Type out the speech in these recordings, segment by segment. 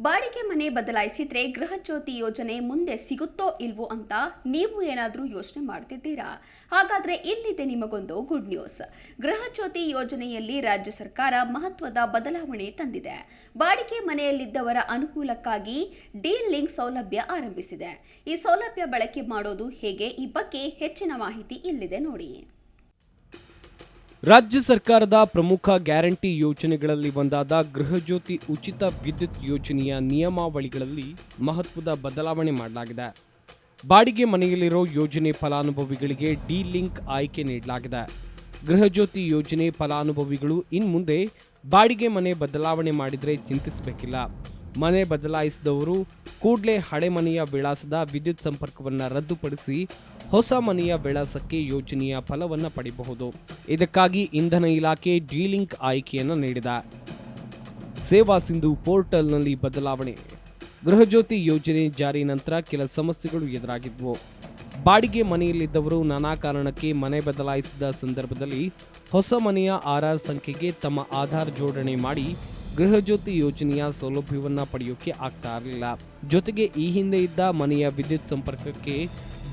ಬಾಡಿಗೆ ಮನೆ ಬದಲಾಯಿಸಿದ್ರೆ ಗೃಹ ಜ್ಯೋತಿ ಯೋಜನೆ ಮುಂದೆ ಸಿಗುತ್ತೋ ಇಲ್ವೋ ಅಂತ ನೀವು ಏನಾದರೂ ಯೋಚನೆ ಮಾಡ್ತಿದ್ದೀರಾ? ಹಾಗಾದರೆ ಇಲ್ಲಿದೆ ನಿಮಗೊಂದು ಗುಡ್ ನ್ಯೂಸ್ ಗೃಹ ಜ್ಯೋತಿ ಯೋಜನೆಯಲ್ಲಿ ರಾಜ್ಯ ಸರ್ಕಾರ ಮಹತ್ವದ ಬದಲಾವಣೆ ತಂದಿದೆ. ಬಾಡಿಗೆ ಮನೆಯಲ್ಲಿದ್ದವರ ಅನುಕೂಲಕ್ಕಾಗಿ ಡೀಲ್ ಲಿಂಕ್ ಸೌಲಭ್ಯ ಆರಂಭಿಸಿದೆ. ಈ ಸೌಲಭ್ಯ ಬಳಕೆ ಮಾಡೋದು ಹೇಗೆ? ಈ ಬಗ್ಗೆ ಹೆಚ್ಚಿನ ಮಾಹಿತಿ ಇಲ್ಲಿದೆ ನೋಡಿ. ರಾಜ್ಯ ಸರ್ಕಾರದ ಪ್ರಮುಖ ಗ್ಯಾರಂಟಿ ಯೋಜನೆಗಳಲ್ಲಿ ಒಂದಾದ ಗೃಹಜ್ಯೋತಿ ಉಚಿತ ವಿದ್ಯುತ್ ಯೋಜನೆಯ ನಿಯಮಾವಳಿಗಳಲ್ಲಿ ಮಹತ್ವದ ಬದಲಾವಣೆ ಮಾಡಲಾಗಿದೆ. ಬಾಡಿಗೆ ಮನೆಯಲ್ಲಿರೋ ಯೋಜನೆ ಫಲಾನುಭವಿಗಳಿಗೆ ಡಿ ಲಿಂಕ್ ಆಯ್ಕೆ ನೀಡಲಾಗಿದೆ. ಗೃಹಜ್ಯೋತಿ ಯೋಜನೆ ಫಲಾನುಭವಿಗಳು ಇನ್ಮುಂದೆ ಬಾಡಿಗೆ ಮನೆ ಬದಲಾವಣೆ ಮಾಡಿದರೆ ಚಿಂತಿಸಬೇಕಿಲ್ಲ. ಮನೆ ಬದಲಾಯಿಸಿದವರು ಕೂಡಲೇ ಹಳೆ ಮನೆಯ ವಿಳಾಸದ ವಿದ್ಯುತ್ ಸಂಪರ್ಕವನ್ನು ರದ್ದುಪಡಿಸಿ ಹೊಸ ಮನೆಯ ವಿಳಾಸಕ್ಕೆ ಯೋಜನೆಯ ಫಲವನ್ನು ಪಡೆಯಬಹುದು. ಇದಕ್ಕಾಗಿ ಇಂಧನ ಇಲಾಖೆ ಡಿ ಲಿಂಕ್ ಆಯ್ಕೆಯನ್ನು ನೀಡಿದೆ. ಸೇವಾ ಸಿಂಧು ಪೋರ್ಟಲ್ನಲ್ಲಿ ಬದಲಾವಣೆ. ಗೃಹಜ್ಯೋತಿ ಯೋಜನೆ ಜಾರಿ ನಂತರ ಕೆಲ ಸಮಸ್ಯೆಗಳು ಎದುರಾಗಿದ್ವು. ಬಾಡಿಗೆ ಮನೆಯಲ್ಲಿದ್ದವರು ನಾನಾ ಕಾರಣಕ್ಕೆ ಮನೆ ಬದಲಾಯಿಸಿದ ಸಂದರ್ಭದಲ್ಲಿ ಹೊಸ ಮನೆಯ ಆರ್ ಸಂಖ್ಯೆಗೆ ತಮ್ಮ ಆಧಾರ್ ಜೋಡಣೆ ಮಾಡಿ ಗೃಹಜ್ಯೋತಿ ಯೋಜನೆಯ ಸೌಲಭ್ಯವನ್ನು ಪಡೆಯೋಕೆ ಆಗ್ತಾ ಇರಲಿಲ್ಲ. ಜೊತೆಗೆ ಈ ಹಿಂದೆ ಇದ್ದ ಮನೆಯ ವಿದ್ಯುತ್ ಸಂಪರ್ಕಕ್ಕೆ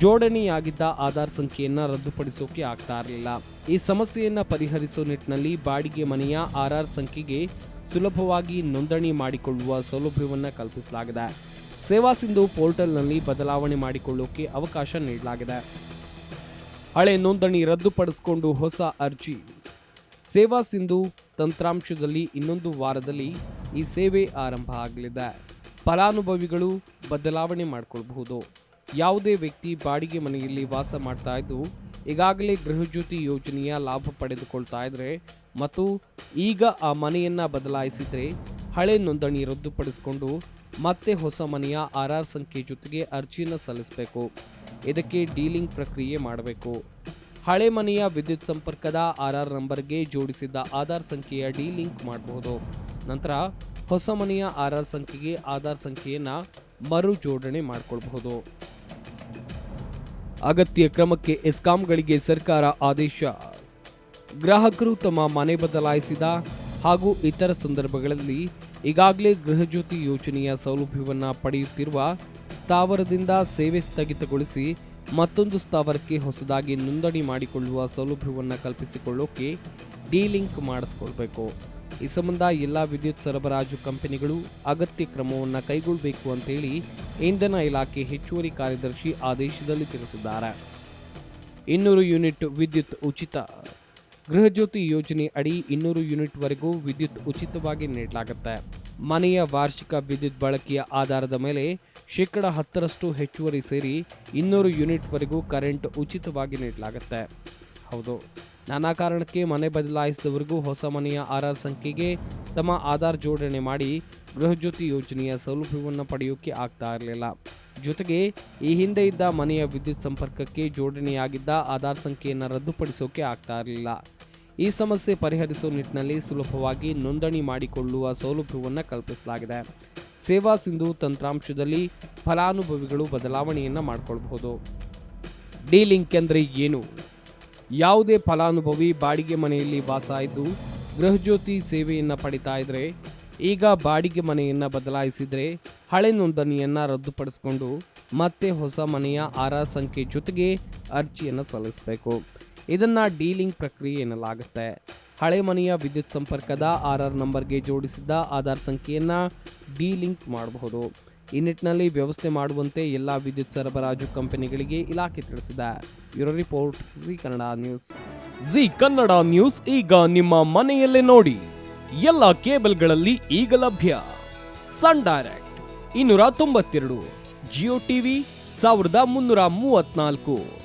ಜೋಡಣೆಯಾಗಿದ್ದ ಆಧಾರ್ ಸಂಖ್ಯೆಯನ್ನು ರದ್ದುಪಡಿಸೋಕೆ ಆಗ್ತಾ ಇರಲಿಲ್ಲ. ಈ ಸಮಸ್ಯೆಯನ್ನು ಪರಿಹರಿಸೋ ನಿಟ್ಟಿನಲ್ಲಿ ಬಾಡಿಗೆ ಮನೆಯ ಆರ್ಆರ್ ಸಂಖ್ಯೆಗೆ ಸುಲಭವಾಗಿ ನೋಂದಣಿ ಮಾಡಿಕೊಳ್ಳುವ ಸೌಲಭ್ಯವನ್ನು ಕಲ್ಪಿಸಲಾಗಿದೆ. ಸೇವಾ ಸಿಂಧು ಪೋರ್ಟಲ್ನಲ್ಲಿ ಬದಲಾವಣೆ ಮಾಡಿಕೊಳ್ಳೋಕೆ ಅವಕಾಶ ನೀಡಲಾಗಿದೆ. ಹಳೆ ನೋಂದಣಿ ರದ್ದುಪಡಿಸಿಕೊಂಡು ಹೊಸ ಅರ್ಜಿ ಸೇವಾ ಸಿಂಧು ತಂತ್ರಾಂಶದಲ್ಲಿ ಇನ್ನೊಂದು ವಾರದಲ್ಲಿ ಈ ಸೇವೆ ಆರಂಭ ಆಗಲಿದೆ. ಫಲಾನುಭವಿಗಳು ಬದಲಾವಣೆ ಮಾಡಿಕೊಳ್ಳಬಹುದು ಯಾವುದೇ ವ್ಯಕ್ತಿ ಬಾಡಿಗೆ ಮನೆಯಲ್ಲಿ ವಾಸ ಮಾಡ್ತಾ ಇದ್ದು, ಈಗಾಗಲೇ ಗೃಹಜ್ಯೋತಿ ಯೋಜನೆಯ ಲಾಭ ಪಡೆದುಕೊಳ್ತಾ ಇದ್ರೆ ಮತ್ತು ಈಗ ಆ ಮನೆಯನ್ನ ಬದಲಾಯಿಸಿದರೆ ಹಳೆ ನೋಂದಣಿ ರದ್ದುಪಡಿಸಿಕೊಂಡು ಮತ್ತೆ ಹೊಸ ಮನೆಯ ಆರ್ ಆರ್ ಸಂಖ್ಯೆ ಜೊತೆಗೆ ಅರ್ಜಿಯನ್ನು ಸಲ್ಲಿಸಬೇಕು. ಇದಕ್ಕೆ ಡೀಲಿಂಗ್ ಪ್ರಕ್ರಿಯೆ ಮಾಡಬೇಕು. ಹಳೆ ಮನೆಯ ವಿದ್ಯುತ್ ಸಂಪರ್ಕದ ಆರ್ ಆರ್ ನಂಬರ್ಗೆ ಜೋಡಿಸಿದ್ದ ಆಧಾರ್ ಸಂಖ್ಯೆಯ ಡಿ ಲಿಂಕ್ ಮಾಡಬಹುದು ನಂತರ ಹೊಸ ಮನೆಯ ಆರ್ ಆರ್ ಸಂಖ್ಯೆಗೆ ಆಧಾರ್ ಸಂಖ್ಯೆಯನ್ನು ಮರು ಜೋಡಣೆ ಮಾಡಿಕೊಳ್ಬಹುದು. ಅಗತ್ಯ ಕ್ರಮಕ್ಕೆ ಎಸ್ಕಾಂಗಳಿಗೆ ಸರ್ಕಾರ ಆದೇಶ. ಗ್ರಾಹಕರು ತಮ್ಮ ಮನೆ ಬದಲಾಯಿಸಿದ ಹಾಗೂ ಇತರ ಸಂದರ್ಭಗಳಲ್ಲಿ ಈಗಾಗಲೇ ಗೃಹಜ್ಯೋತಿ ಯೋಜನೆಯ ಸೌಲಭ್ಯವನ್ನು ಪಡೆಯುತ್ತಿರುವ ಸ್ಥಾವರದಿಂದ ಸೇವೆ ಸ್ಥಗಿತಗೊಳಿಸಿ ಮತ್ತೊಂದು ಸ್ಥಾವರಕ್ಕೆ ಹೊಸದಾಗಿ ನೋಂದಣಿ ಮಾಡಿಕೊಳ್ಳುವ ಸೌಲಭ್ಯವನ್ನು ಕಲ್ಪಿಸಿಕೊಳ್ಳೋಕೆ ಡಿ ಲಿಂಕ್ ಮಾಡಿಸ್ಕೊಳ್ಬೇಕು. ಈ ಸಂಬಂಧ ಎಲ್ಲ ವಿದ್ಯುತ್ ಸರಬರಾಜು ಕಂಪನಿಗಳು ಅಗತ್ಯ ಕ್ರಮವನ್ನು ಕೈಗೊಳ್ಳಬೇಕು ಅಂತೇಳಿ ಇಂಧನ ಇಲಾಖೆ ಹೆಚ್ಚುವರಿ ಕಾರ್ಯದರ್ಶಿ ಆದೇಶದಲ್ಲಿ ತಿಳಿಸಿದ್ದಾರೆ. ಇನ್ನೂರು ಯೂನಿಟ್ ವಿದ್ಯುತ್ ಉಚಿತ ಗೃಹಜ್ಯೋತಿ ಯೋಜನೆ ಅಡಿ ಇನ್ನೂರು ಯೂನಿಟ್ವರೆಗೂ ವಿದ್ಯುತ್ ಉಚಿತವಾಗಿ ನೀಡಲಾಗುತ್ತೆ. ಮನೆಯ ವಾರ್ಷಿಕ ವಿದ್ಯುತ್ ಬಳಕೆಯ ಆಧಾರದ ಮೇಲೆ ಶೇಕಡ ಹತ್ತರಷ್ಟು ಹೆಚ್ಚುವರಿ ಸೇರಿ ಇನ್ನೂರು ಯೂನಿಟ್ವರೆಗೂ ಕರೆಂಟ್ ಉಚಿತವಾಗಿ ನೀಡಲಾಗುತ್ತೆ. ಹೌದು. ನಾನಾ ಕಾರಣಕ್ಕೆ ಮನೆ ಬದಲಾಯಿಸಿದವರಿಗೂ ಹೊಸ ಮನೆಯ ಆರ್ ಸಂಖ್ಯೆಗೆ ತಮ್ಮ ಆಧಾರ್ ಜೋಡಣೆ ಮಾಡಿ ಗೃಹಜ್ಯೋತಿ ಯೋಜನೆಯ ಸೌಲಭ್ಯವನ್ನು ಪಡೆಯೋಕೆ ಆಗ್ತಾ ಇರಲಿಲ್ಲ. ಜೊತೆಗೆ ಈ ಹಿಂದೆ ಇದ್ದ ಮನೆಯ ವಿದ್ಯುತ್ ಸಂಪರ್ಕಕ್ಕೆ ಜೋಡಣೆಯಾಗಿದ್ದ ಆಧಾರ್ ಸಂಖ್ಯೆಯನ್ನು ರದ್ದುಪಡಿಸೋಕೆ ಆಗ್ತಾ ಇರಲಿಲ್ಲ. ಈ ಸಮಸ್ಯೆ ಪರಿಹರಿಸುವ ನಿಟ್ಟಿನಲ್ಲಿ ಸುಲಭವಾಗಿ ನೋಂದಣಿ ಮಾಡಿಕೊಳ್ಳುವ ಸೌಲಭ್ಯವನ್ನು ಕಲ್ಪಿಸಲಾಗಿದೆ. ಸೇವಾ ಸಿಂಧು ತಂತ್ರಾಂಶದಲ್ಲಿ ಫಲಾನುಭವಿಗಳು ಬದಲಾವಣೆಯನ್ನು ಮಾಡಿಕೊಳ್ಳಬಹುದು ಡಿ ಲಿಂಕ್ ಅಂದರೆ ಏನು? ಯಾವುದೇ ಫಲಾನುಭವಿ ಬಾಡಿಗೆ ಮನೆಯಲ್ಲಿ ವಾಸ ಇದ್ದು ಗೃಹಜ್ಯೋತಿ ಸೇವೆಯನ್ನು ಪಡಿತಾ ಇದ್ದರೆ ಈಗ ಬಾಡಿಗೆ ಮನೆಯನ್ನು ಬದಲಾಯಿಸಿದರೆ ಹಳೆ ನೋಂದಣಿಯನ್ನು ರದ್ದುಪಡಿಸಿಕೊಂಡು ಮತ್ತೆ ಹೊಸ ಮನೆಯ ಆರ್ ಸಂಖ್ಯೆ ಜೊತೆಗೆ ಅರ್ಜಿಯನ್ನು ಸಲ್ಲಿಸಬೇಕು. ಇದನ್ನು ಡೀಲಿಂಗ್ ಪ್ರಕ್ರಿಯೆ ಎನ್ನಲಾಗುತ್ತೆ. ಹಳೆ ಮನೆಯ ವಿದ್ಯುತ್ ಸಂಪರ್ಕದ ಆರ್ ಆರ್ ನಂಬರ್ಗೆ ಜೋಡಿಸಿದ್ದ ಆಧಾರ್ ಸಂಖ್ಯೆಯನ್ನು ಡೀಲಿಂಕ್ ಮಾಡಬಹುದು. ಈ ನಿಟ್ಟಿನಲ್ಲಿ ವ್ಯವಸ್ಥೆ ಮಾಡುವಂತೆ ಎಲ್ಲ ವಿದ್ಯುತ್ ಸರಬರಾಜು ಕಂಪನಿಗಳಿಗೆ ಇಲಾಖೆ ತಿಳಿಸಿದೆ. Bureau report, Zee Kannada news. Zee Kannada news ಈಗ ನಿಮ್ಮ ಮನೆಯಲ್ಲೇ ನೋಡಿ. ಎಲ್ಲ ಕೇಬಲ್ಗಳಲ್ಲಿ ಈಗ ಲಭ್ಯ. ಸನ್ ಡೈರೆಕ್ಟ್, ಇನ್ನೂರ ತೊಂಬತ್ತೆರಡು, ಜಿಯೋ ಟಿವಿ, ಸಾವಿರದ ಮುನ್ನೂರ ಮೂವತ್ನಾಲ್ಕು